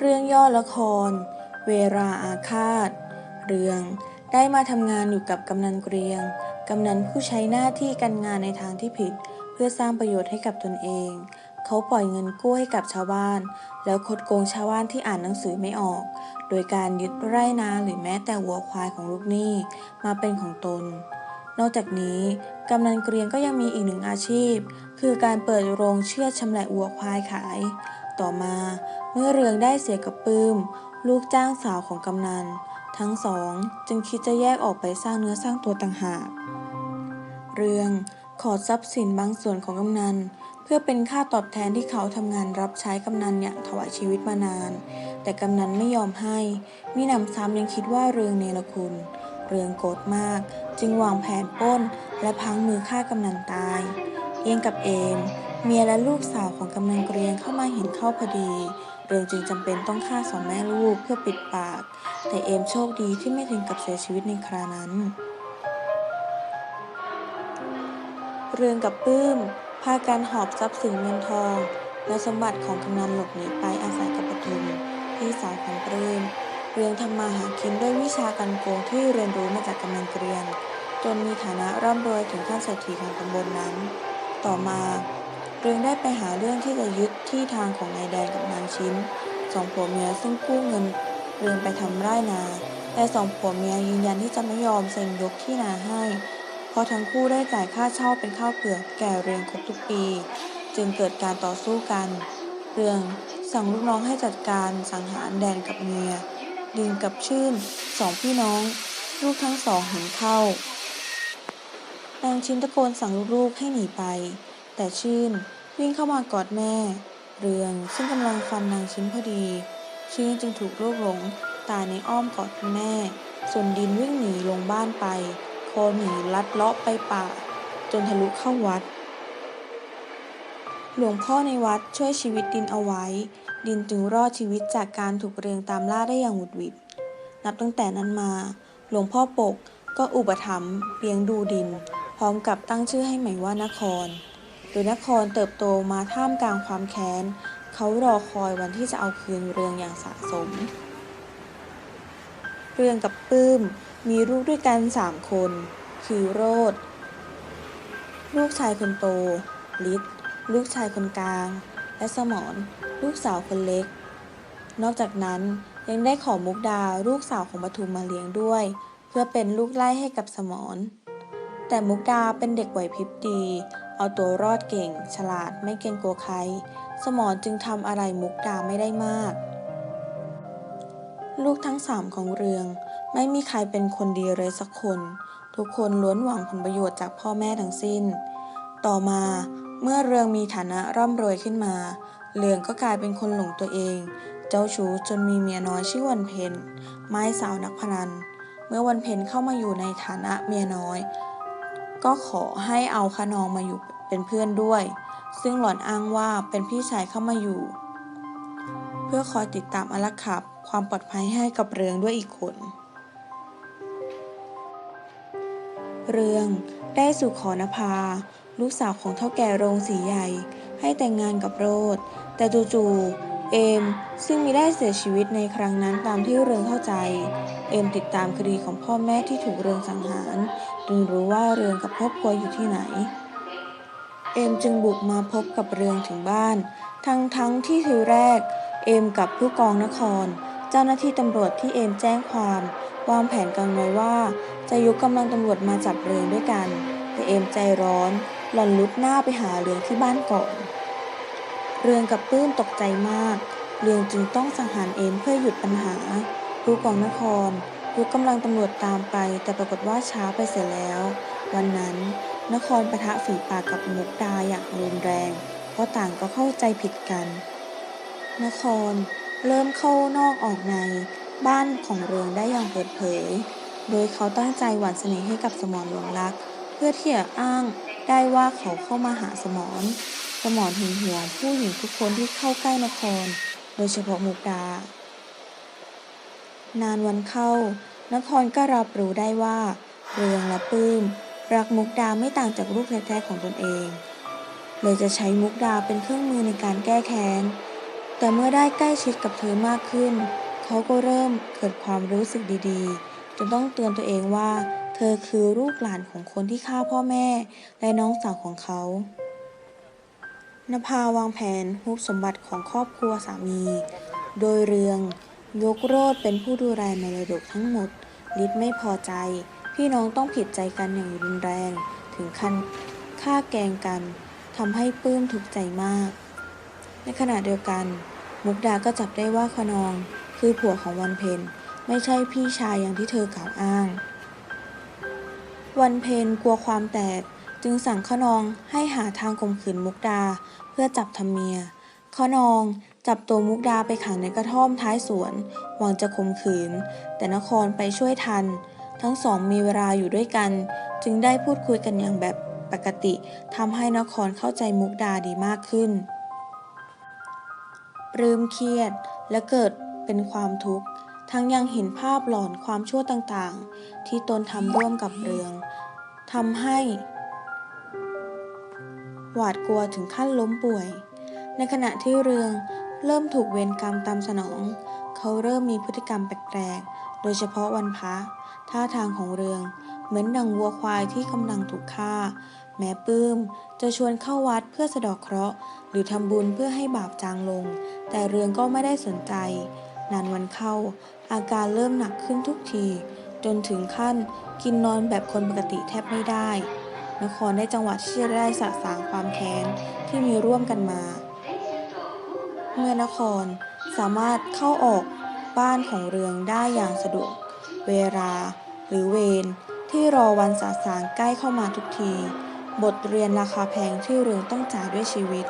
เรื่องย่อละคร เวราอาฆาต เรือง ได้มาทำงานอยู่กับกำนันเกรียง กำนันผู้ใช้หน้าที่การงานในทางที่ผิด เพื่อสร้างประโยชน์ให้กับตนเอง เขาปล่อยเงินกู้ให้กับชาวบ้าน แล้วคดโกงชาวบ้านที่อ่านหนังสือไม่ออก โดยการยึดไร่นาหรือแม้แต่วัวควายของลูกหนี้มาเป็นของตน นอกจากนี้กำนันเกรียงก็ยังมีอีกหนึ่งอาชีพ คือการเปิดโรงเชือดชำแหละวัวควายขาย ต่อมา เมื่อเรืองได้เสียกับปื้ม ลูกจ้างสาวของกำนัน ทั้งสองจึงคิดจะแยกออกไปสร้างเนื้อสร้างตัวต่างหาก เรืองขอทรัพย์สินบางส่วนของกำนัน เพื่อเป็นค่าตอบแทนที่เขาทำงานรับใช้กำนันอย่างถวายชีวิตมานาน แต่กำนันไม่ยอมให้มิหนำซ้ำยังคิดว่าเรืองเนรคุณ เรืองโกรธมาก จึงวางแผนป้น และพังมือฆ่ากำนันตาย เอียงกับเอม เมียและลูกสาวของกำนันเกรียงเข้ามาเห็นเข้าพอดี เรืองจึงจำเป็นต้องฆ่าสองแม่ลูกเพื่อปิดปาก แต่เอมโชคดีที่ไม่ถึงกับเสียชีวิตในครานั้น เรืองกับปื้ม พากันหอบทรัพย์สินเงินทอง และสมบัติของกำนันหลบหนีไปอาศัยกับปทุมพี่สาวของปื้มเรืองทำมาหากินด้วยวิชาการโกงที่เรียนรู้มาจากกำนันเกรียงจนมีฐานะร่ำรวยถึงขั้นเศรษฐีของตำบลนนั้น ต่อมา เรืองได้ไปหาเรื่องที่จะยึดที่ทางของนายแดงกับนางชิ้นสองผัวเมียซึ่งกู้เงินเรืองไปทำไร่นา แต่สองผัวเมียยืนยันที่จะไม่ยอมเซ็นยกที่นาให้ เพราะทั้งคู่ได้จ่ายค่าเช่าเป็นข้าวเปลือกแก่เรืองครบทุกปี จึงเกิดการต่อสู้กัน เรืองสั่งลูกน้องให้จัดการสังหารแดนกับเมียดินกับชื่นสองพี่น้อง ลูกทั้งสองเห็นเข้านางชิ้นตะโกนสั่งลูกๆให้หนีไป แต่ชื่นวิ่งเข้ามากอดแม่ เรืองซึ่งกำลังฟันนางชิ้นพอดี ชื่นจึงถูกลูกหลง ตายในอ้อมกอดคุณแม่ ส่วนดินวิ่งหนีลงบ้านไป โคหนีลัดเลาะไปป่า จนทะลุเข้าวัด หลวงพ่อในวัดช่วยชีวิตดินเอาไว้ ดินจึงรอดชีวิตจากการถูกเรียงตามล่าได้อย่างหวุดหวิด นับตั้งแต่นั้นมา หลวงพ่อปกก็อุปถัมภ์เลี้ยงดูดิน พร้อมกับตั้งชื่อให้ใหม่ว่านคร โดยนครเติบโตมาท่ามกลางความแค้น เขารอคอยวันที่จะเอาคืนเรืองอย่างสะสม เรืองกับปื้มมีลูกด้วยกันสามคน คือโรดลูกชายคนโตลิศลูกชายคนกลาง และสมรลูกสาวคนเล็ก นอกจากนั้นยังได้ขอมุกดาลูกสาวของปทุมมาเลี้ยงด้วย เพื่อเป็นลูกไล่ให้กับสมรแต่มุกดาเป็นเด็กไหวพริบดี เอาตัวรอดเก่ง ฉลาดไม่เกรงกลัวใคร สมรจึงทำอะไรมุกดาไม่ได้มาก ลูกทั้งสามของเรือง ไม่มีใครเป็นคนดีเลยสักคน ทุกคนล้วนหวังผลประโยชน์จากพ่อแม่ทั้งสิ้น ต่อมาเมื่อเรืองมีฐานะร่ำรวยขึ้นมา เรืองก็กลายเป็นคนหลงตัวเอง เจ้าชู้จนมีเมียน้อยชื่อวันเพ็ญไม้สาวนักพนัน เมื่อวันเพ็ญเข้ามาอยู่ในฐานะเมียน้อย ก็ขอให้เอาขนองมาอยู่เป็นเพื่อนด้วย ซึ่งหล่อนอ้างว่าเป็นพี่ชายเข้ามาอยู่ เพื่อคอยติดตามอารักขาความปลอดภัยให้กับเรืองด้วยอีกคน เรืองได้สู่ขอนภา ลูกสาวของเท่าแก่โรงสีใหญ่ ให้แต่งงานกับโรดแต่จู่ๆเอมซึ่งมีได้เสียชีวิตในครั้งนั้นตามที่เรืองเข้าใจ เอมติดตามคดีของพ่อแม่ที่ถูกเรืองสังหาร จึงรู้ว่าเรืองกับครอบครัวอยู่ที่ไหน เอมจึงบุกมาพบกับเรืองถึงบ้าน ทั้งทั้งๆที่ทีแรก เอมกับผู้กองนคร เจ้าหน้าที่ตำรวจที่เอมแจ้งความวางแผนกันไว้ว่าจะยกกำลังตำรวจมาจับเรืองด้วยกัน แต่เอมใจร้อน หล่อนลุดหน้าไปหาเรืองที่บ้านก่อน เรืองกับปื้มตกใจมาก เรืองจึงต้องสังหารเอมเพื่อหยุดปัญหา ผู้กองนคร ยกกำลังตำรวจตามไป แต่ปรากฏว่าช้าไปเสียแล้ว วันนั้นนครปะทะฝีปากกับมุกดาอย่างรุนแรง เพราะต่างก็เข้าใจผิดกัน นครเริ่มเข้านอกออกในบ้านของเรืองได้อย่างเปิดเผย โดยเขาตั้งใจหวานเสน่ห์ให้กับสมรหลวงรัก เพื่อที่จะอ้างได้ว่าเขาเข้ามาหาสมร สมรหึงหวงผู้หญิงทุกคนที่เข้าใกล้นคร โดยเฉพาะมุกดา นานวันเข้า นครก็รับรู้ได้ว่า เรืองและปื้ม รักมุกดาไม่ต่างจากลูกแท้ๆของตนเอง เลยจะใช้มุกดาเป็นเครื่องมือในการแก้แค้นแต่แต่เมื่อได้ใกล้ชิดกับเธอมากขึ้น เขาก็เริ่มเกิดความรู้สึกดีๆ จนต้องเตือนตัวเองว่า เธอคือลูกหลานของคนที่ฆ่าพ่อแม่ และน้องสาวของเขานภาวางแผนฮุบสมบัติของครอบครัวสามี โดยเรือง ยกโรดเป็นผู้ดูแลมรดกทั้งหมดลิศไม่พอใจ พี่น้องต้องผิดใจกันอย่างรุนแรง ถึงขั้นฆ่าแกงกันทำให้ปื้มทุกข์ใจมาก ในขณะเดียวกัน มุกดาก็จับได้ว่าขนอง คือผัวของวันเพ็ญไม่ใช่พี่ชายอย่างที่เธอกล่าวอ้าง วันเพ็ญกลัวความแตกจึงสั่งขนองให้หาทางข่มขืนมุกดาเพื่อจับทำเมียขนอง จับตัวมุกดาไปขังในกระท่อมท้ายสวน หวังจะข่มขืน แต่นครไปช่วยทัน ทั้งสองมีเวลาอยู่ด้วยกัน จึงได้พูดคุยกันอย่างแบบปกติทำให้นครเข้าใจมุกดาดีมากขึ้นลืมเครียดและเกิดเป็นความทุกข์ ทั้งยังเห็นภาพหลอนความชั่วต่างๆ ที่ตนทำร่วมกับเรืองทำให้ หวาดกลัวถึงขั้นล้มป่วย ในขณะที่เรือง เริ่มถูกเวรกรรมตามสนอง เขาเริ่มมีพฤติกรรมแปลกๆ โดยเฉพาะวันพระท่าทางของเรือง เหมือนดังวัวควายที่กำลังถูกฆ่า แม้ปื้มจะชวนเข้าวัดเพื่อสะดอกเคราะห์ หรือทำบุญเพื่อให้บาปจางลง แต่เรืองก็ไม่ได้สนใจ นานวันเข้า อาการเริ่มหนักขึ้นทุกที จนถึงขั้นกินนอนแบบคนปกติแทบไม่ได้ นครได้จังหวะที่จะได้สะสางความแค้นที่มีร่วมกันมา เมื่อนคร สามารถเข้าออกบ้านของเรืองได้อย่างสะดวก เวลา หรือเวรที่รอวันสาสางใกล้เข้ามาทุกที บทเรียนราคาแพงที่เรืองต้องจ่ายด้วยชีวิต